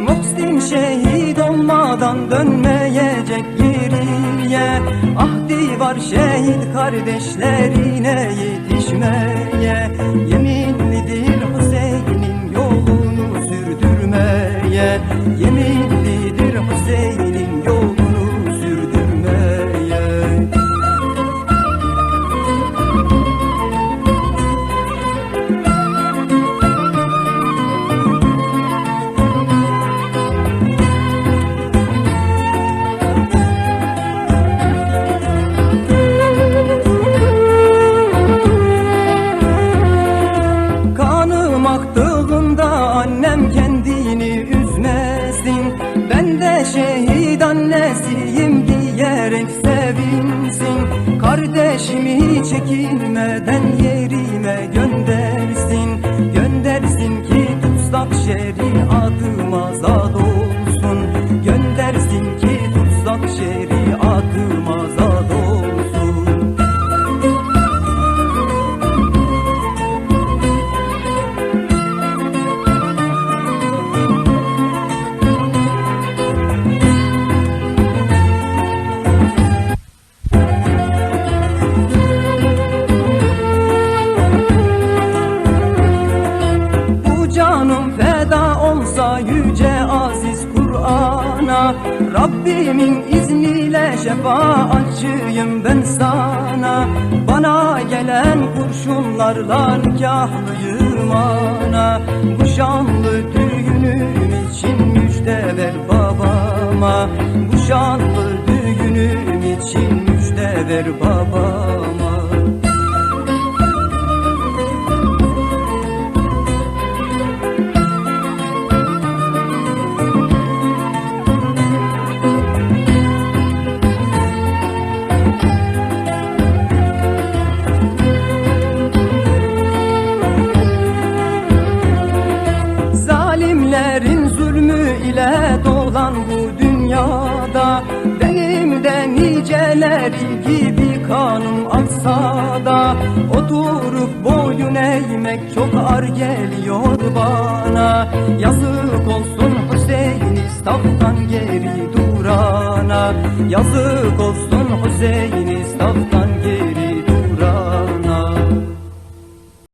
Muhsin şehit olmadan dönmeyecek geriye. Ahdi var şehit kardeşlerine yetişmeye. Yeminlidir Kardeşimi çekinmeden yerime göndersin Göndersin ki tutsak şeriatım olsa yüce aziz Kur'an'a. Rabbimin izniyle şefaatçiyim ben sana. Bana gelen kurşunlarla nikahlıyım ana. Bu şanlı düğünüm için müjde ver babama. Bu şanlı düğünüm için müjde ver babama dolan bu dünyada Benim de niceleri gibi kanım aksa da Oturup boyun eğmek çok ağır geliyor bana. Yazık olsun Hüseyin İstaf'tan geri durana. Yazık olsun Hüseyin İstaf'tan